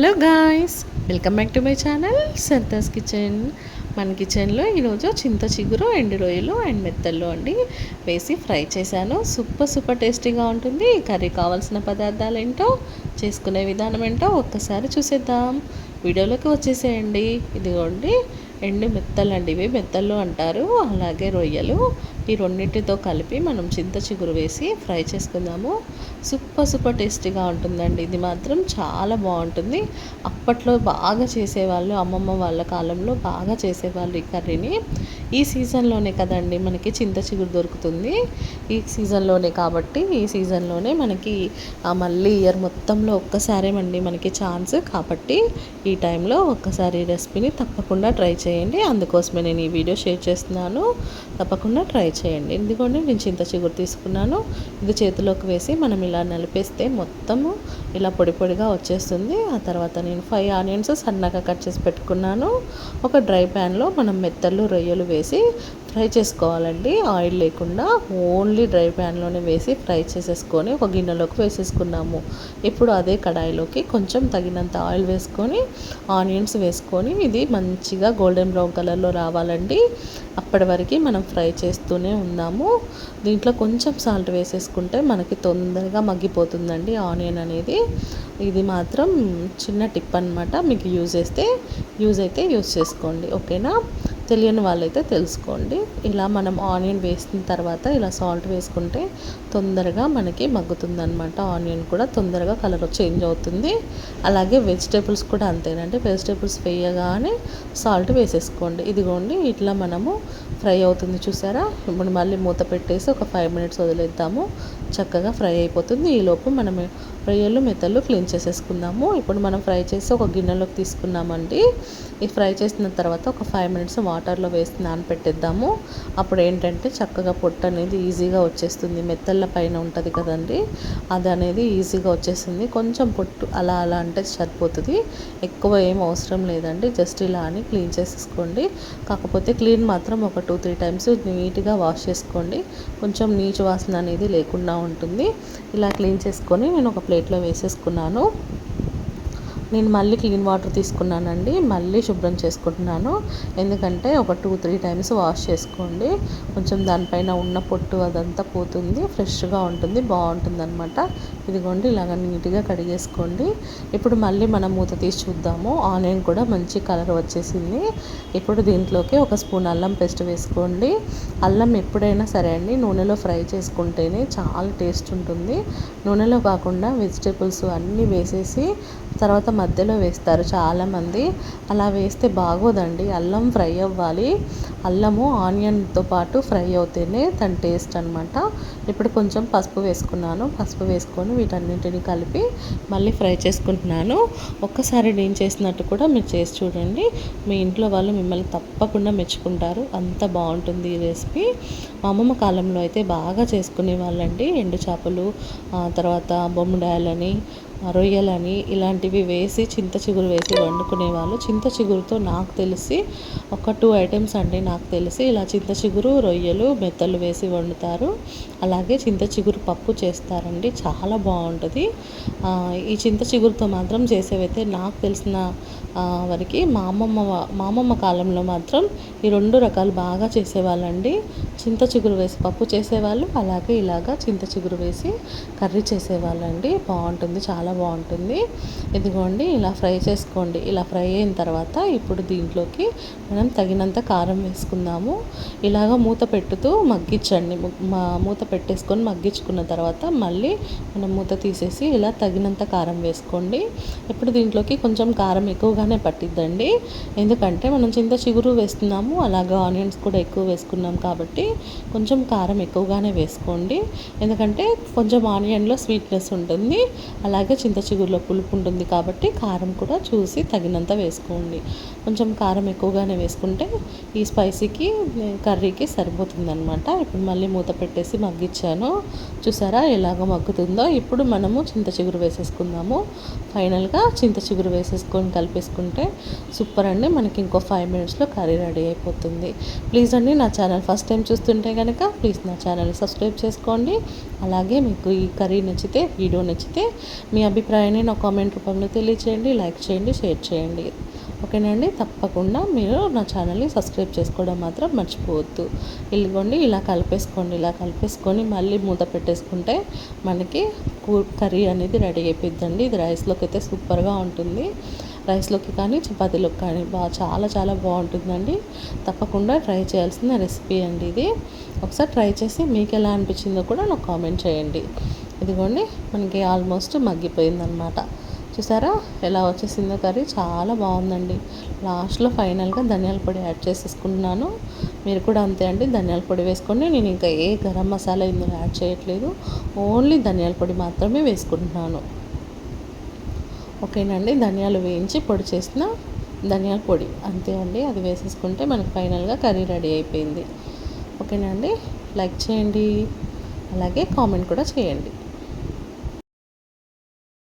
Hello guys welcome back to my channel Sarda's kitchen. మన కిచెన్లో ఈరోజు చింత చిగురు ఎండు రొయ్యలు అండ్ మెత్తల్లో అండి వేసి ఫ్రై చేశాను. సూపర్ సూపర్ టేస్టీగా ఉంటుంది. ఈ కర్రీ కావాల్సిన పదార్థాలు ఏంటో చేసుకునే విధానం ఏంటో ఒక్కసారి చూసేద్దాం. వీడియోలోకి వచ్చేసేయండి. ఇదిగోండి ఎండు మెత్తలు అండి ఇవి మెత్తలు అంటారు. అలాగే రొయ్యలు ఈ రెండింటితో కలిపి మనం చింత చిగురు వేసి ఫ్రై చేసుకుందాము. సూపర్ సూపర్ టేస్టీగా ఉంటుందండి. ఇది మాత్రం చాలా బాగుంటుంది. అప్పట్లో బాగా చేసేవాళ్ళు అమ్మమ్మ వాళ్ళ కాలంలో బాగా చేసేవాళ్ళు ఈ కర్రీని. ఈ సీజన్లోనే కదండి మనకి చింత చిగురు దొరుకుతుంది. ఈ సీజన్లోనే కాబట్టి ఈ సీజన్లోనే మనకి మళ్ళీ ఇయర్ మొత్తంలో ఒక్కసారేమండి మనకి ఛాన్స్. కాబట్టి ఈ టైంలో ఒక్కసారి రెసిపీని తప్పకుండా ట్రై చేయండి. అందుకోసమే నేను ఈ వీడియో షేర్ చేస్తున్నాను. తప్పకుండా ట్రై చేయండి. ఎందుకంటే నేను చింత చిగురు తీసుకున్నాను. ఇది చేతిలోకి వేసి మనం ఇలా నలిపేస్తే మొత్తము ఇలా పొడి పొడిగా వచ్చేస్తుంది. ఆ తర్వాత నేను ఫైవ్ ఆనియన్స్ సన్నగా కట్ చేసి పెట్టుకున్నాను. ఒక డ్రై ప్యాన్లో మనం మెత్తలు రొయ్యలు వేసి ఫ్రై చేసుకోవాలండి. ఆయిల్ లేకుండా ఓన్లీ డ్రై ప్యాన్లోనే వేసి ఫ్రై చేసేసుకొని ఒక గిన్నెలోకి వేసేసుకున్నాము. ఇప్పుడు అదే కడాయిలోకి కొంచెం తగినంత ఆయిల్ వేసుకొని ఆనియన్స్ వేసుకొని ఇది మంచిగా గోల్డెన్ బ్రౌన్ కలర్లో రావాలండి. అప్పటి వరకు మనం ఫ్రై చేస్తూనే ఉన్నాము. దీంట్లో కొంచెం సాల్ట్ వేసేసుకుంటే మనకి తొందరగా మగ్గిపోతుందండి ఆనియన్ అనేది. ఇది మాత్రం చిన్న టిప్ అనమాట మీకు యూజ్ చేస్తే యూజ్ అయితే యూజ్ చేసుకోండి. ఓకేనా? తెలియని వాళ్ళైతే తెలుసుకోండి. ఇలా మనం ఆనియన్ వేసిన తర్వాత ఇలా సాల్ట్ వేసుకుంటే తొందరగా మనకి మగ్గుతుంది అనమాట ఆనియన్ కూడా తొందరగా కలర్ చేంజ్ అవుతుంది. అలాగే వెజిటేబుల్స్ కూడా అంతేనండి. వెజిటేబుల్స్ వేయగానే సాల్ట్ వేసేసుకోండి. ఇదిగోండి ఇట్లా మనము ఫ్రై అవుతుంది చూసారా? ఇప్పుడు మళ్ళీ మూత పెట్టేసి ఒక ఫైవ్ మినిట్స్ వదిలేద్దాము. చక్కగా ఫ్రై అయిపోతుంది. ఈలోపు మనం రొయ్యలు మెత్తలు క్లీన్ చేసేసుకుందాము. ఇప్పుడు మనం ఫ్రై చేసి ఒక గిన్నెలోకి తీసుకున్నామండి. ఈ ఫ్రై చేసిన తర్వాత ఒక ఫైవ్ మినిట్స్ వాటర్లో వేసి నానపెట్టేద్దాము. అప్పుడు ఏంటంటే చక్కగా పొట్టు అనేది ఈజీగా వచ్చేస్తుంది. మెత్తల పైన ఉంటుంది కదండి. అది అనేది ఈజీగా వచ్చేస్తుంది. కొంచెం పొట్టు అలా అలా అంటే సరిపోతుంది. ఎక్కువ ఏం అవసరం లేదండి. జస్ట్ ఇలా అని క్లీన్ చేసేసుకోండి. కాకపోతే క్లీన్ మాత్రం ఒక టూ త్రీ టైమ్స్ నీట్గా వాష్ చేసుకోండి. కొంచెం నీచు వాసన అనేది లేకుండా ఉంటుంది. ఇలా క్లీన్ చేసుకొని నేను ఒక ప్లేట్లో వేసేసుకున్నాను. నేను మళ్ళీ క్లీన్ వాటర్ తీసుకున్నానండి మళ్ళీ శుభ్రం చేసుకుంటున్నాను. ఎందుకంటే ఒక టూ త్రీ టైమ్స్ వాష్ చేసుకోండి. కొంచెం దానిపైన ఉన్న పొట్టు అదంతా పోతుంది ఫ్రెష్గా ఉంటుంది బాగుంటుంది అనమాట ఇదిగోండి ఇలాగ నీట్గా కడిగేసుకోండి. ఇప్పుడు మళ్ళీ మనం మూత తీసి చూద్దాము. ఆనియన్ కూడా మంచి కలర్ వచ్చేసింది. ఇప్పుడు దీంట్లోకి ఒక స్పూన్ అల్లం పేస్ట్ వేసుకోండి. అల్లం ఎప్పుడైనా సరే అండి నూనెలో ఫ్రై చేసుకుంటేనే చాలా టేస్ట్ ఉంటుంది. నూనెలో కాకుండా వెజిటేబుల్స్ అన్నీ వేసేసి తర్వాత మధ్యలో వేస్తారు. చాలామంది అలా వేస్తే బాగోదండి. అల్లం ఫ్రై అవ్వాలి. అల్లము ఆనియన్తో పాటు ఫ్రై అవుతేనే దాని టేస్ట్ అనమాట ఇప్పుడు కొంచెం పసుపు వేసుకున్నాను. పసుపు వేసుకొని వీటన్నింటిని కలిపి మళ్ళీ ఫ్రై చేసుకుంటున్నాను. ఒక్కసారి నేను చేసినట్టు కూడా మీరు చేసి చూడండి. మీ ఇంట్లో వాళ్ళు మిమ్మల్ని తప్పకుండా మెచ్చుకుంటారు. అంత బాగుంటుంది ఈ రెసిపీ. మా అమ్మమ్మ కాలంలో అయితే బాగా చేసుకునే వాళ్ళండి ఎండు చేపలు తర్వాత బొమ్మడాయలని రొయ్యలని ఇలాంటివి వేసి చింత చిగురు వేసి వండుకునే వాళ్ళు చింత చిగురుతో నాకు తెలిసి ఒక టూ ఐటమ్స్ అండి నాకు తెలిసి. ఇలా చింత చిగురు రొయ్యలు మెత్తలు వేసి వండుతారు. అలాగే చింత చిగురు పప్పు చేస్తారండి. చాలా బాగుంటుంది. ఈ చింత చిగురుతో మాత్రం చేసేవైతే నాకు తెలిసిన వరకు మా అమ్మమ్మ మా అమ్మమ్మ కాలంలో మాత్రం ఈ రెండు రకాలు బాగా చేసేవాళ్ళండి. చింత చిగురు వేసి పప్పు చేసేవాళ్ళు అలాగే ఇలాగా చింత చిగురు వేసి కర్రీ చేసేవాళ్ళండి. బాగుంటుంది చాలా బాగుంటుంది. ఇదిగోండి ఇలా ఫ్రై చేసుకోండి. ఇలా ఫ్రై అయిన తర్వాత ఇప్పుడు దీంట్లోకి మనం తగినంత కారం వేసుకుందాము. ఇలాగ మూత పెట్టుతూ మగ్గించండి. మా మూత పెట్టేసుకొని మగ్గించుకున్న తర్వాత మళ్ళీ మనం మూత తీసేసి ఇలా తగినంత కారం వేసుకోండి. ఇప్పుడు దీంట్లోకి కొంచెం కారం ఎక్కువగానే పట్టిద్దండి. ఎందుకంటే మనం చింత చిగురు వేస్తున్నాము అలాగే ఆనియన్స్ కూడా ఎక్కువ వేసుకున్నాం కాబట్టి కొంచెం కారం ఎక్కువగానే వేసుకోండి. ఎందుకంటే కొంచెం ఆనియన్లో స్వీట్నెస్ ఉంటుంది అలాగే చింత చిగురులో పులుపు ఉంటుంది కాబట్టి కారం కూడా చూసి తగినంత వేసుకోండి. కొంచెం కారం ఎక్కువగానే వేసుకుంటే ఈ స్పైసీకి కర్రీకి సరిపోతుంది అనమాట ఇప్పుడు మళ్ళీ మూత పెట్టేసి మగ్గించాను చూసారా ఎలాగ మగ్గుతుందో? ఇప్పుడు మనము చింత చిగురు వేసేసుకుందాము. ఫైనల్గా చింత చిగురు వేసేసుకొని కలిపేసుకుంటే సూపర్ అండి. మనకి ఇంకో ఫైవ్ మినిట్స్లో కర్రీ రెడీ అయిపోతుంది. ప్లీజ్ అండి నా ఛానల్ ఫస్ట్ టైం చూస్తుంటే కనుక ప్లీజ్ నా ఛానల్ సబ్స్క్రైబ్ చేసుకోండి. అలాగే మీకు ఈ కర్రీ నచ్చితే వీడియో నచ్చితే మీ అభిప్రాయాన్ని నా కామెంట్ రూపంలో తెలియచేయండి లైక్ చేయండి షేర్ చేయండి. ఓకేనండి తప్పకుండా మీరు నా ఛానల్ని సబ్స్క్రైబ్ చేసుకోవడం మాత్రం మర్చిపోవద్దు. ఇల్లుగోండి ఇలా కలిపేసుకోండి ఇలా కలిపేసుకొని మళ్ళీ మూత పెట్టేసుకుంటే మనకి కర్రీ అనేది రెడీ అయిపోద్దండి ఇది రైస్లోకి అయితే సూపర్గా ఉంటుంది. రైస్లోకి కానీ చపాతీలోకి కానీ బాగా చాలా చాలా బాగుంటుందండి. తప్పకుండా ట్రై చేయాల్సిన రెసిపీ అండి ఇది. ఒకసారి ట్రై చేసి మీకు ఎలా అనిపించిందో కూడా నాకు కామెంట్ చేయండి. ఇదిగోండి మనకి ఆల్మోస్ట్ మగ్గిపోయిందనమాట చూసారా? ఎలా వచ్చేసిందో కర్రీ చాలా బాగుందండి. లాస్ట్లో ఫైనల్గా ధనియాల పొడి యాడ్ చేసేసుకుంటున్నాను. మీరు కూడా అంతే అండి ధనియాల పొడి వేసుకొని నేను ఇంకా ఏ గరం మసాలా ఇందులో యాడ్ చేయట్లేదు. ఓన్లీ ధనియాల పొడి మాత్రమే వేసుకుంటున్నాను. ఓకేనండి ధనియాలు వేయించి పొడి చేసిన ధనియాల పొడి. అంతే అండి అది వేసేసుకుంటే మనకు ఫైనల్గా కర్రీ రెడీ అయిపోయింది. ఓకేనండి లైక్ చేయండి. అలాగే కామెంట్ కూడా చేయండి.